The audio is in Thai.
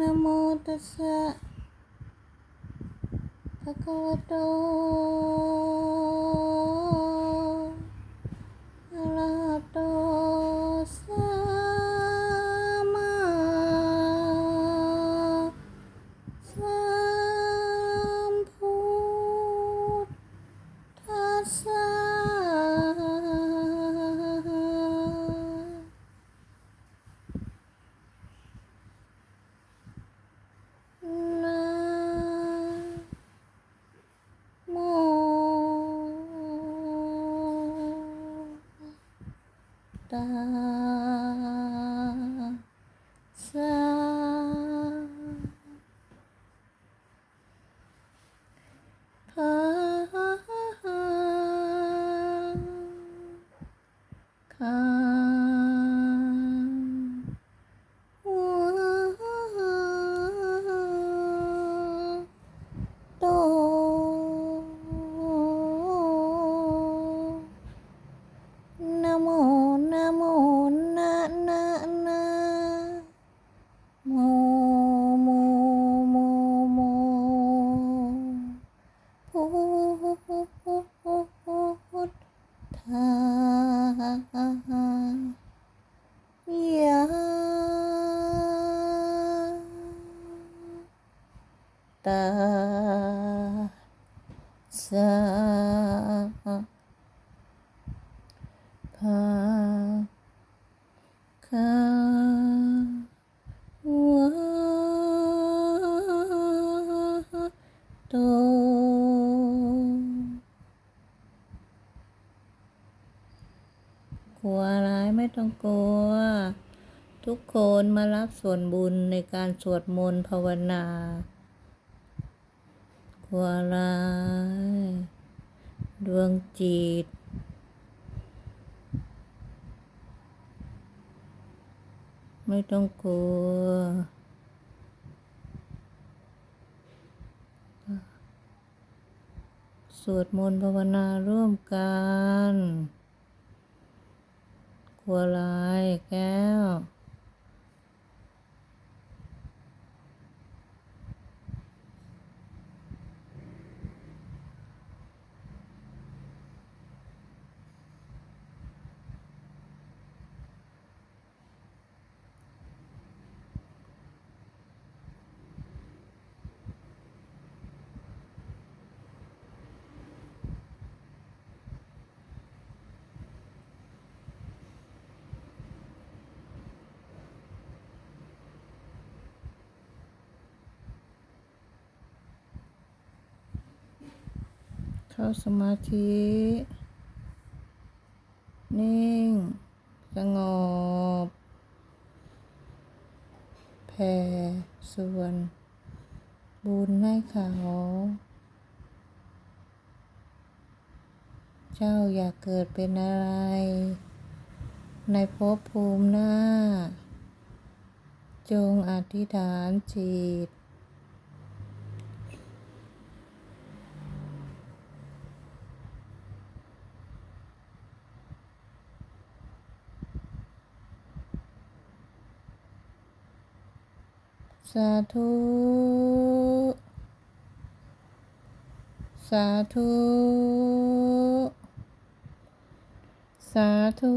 นะโมตัสสะ ตั ทธ กลัวอะไรไม่ต้องกลัว ทุกคนมารับส่วนบุญในการสวดมนต์ภาวนากลัวอะไรดวงจิตไม่ต้องกลัว สวดมนต์ภาวนาร่วมกัน กลัวอยแก้ว เข้าสมาธิ นิ่ง สงบ แผ่ส่วน บุญให้เขา เจ้าอยากเกิดเป็นอะไร ในภพภูมิหน้า จงอธิษฐานจิต สาธุ สาธุ สาธุ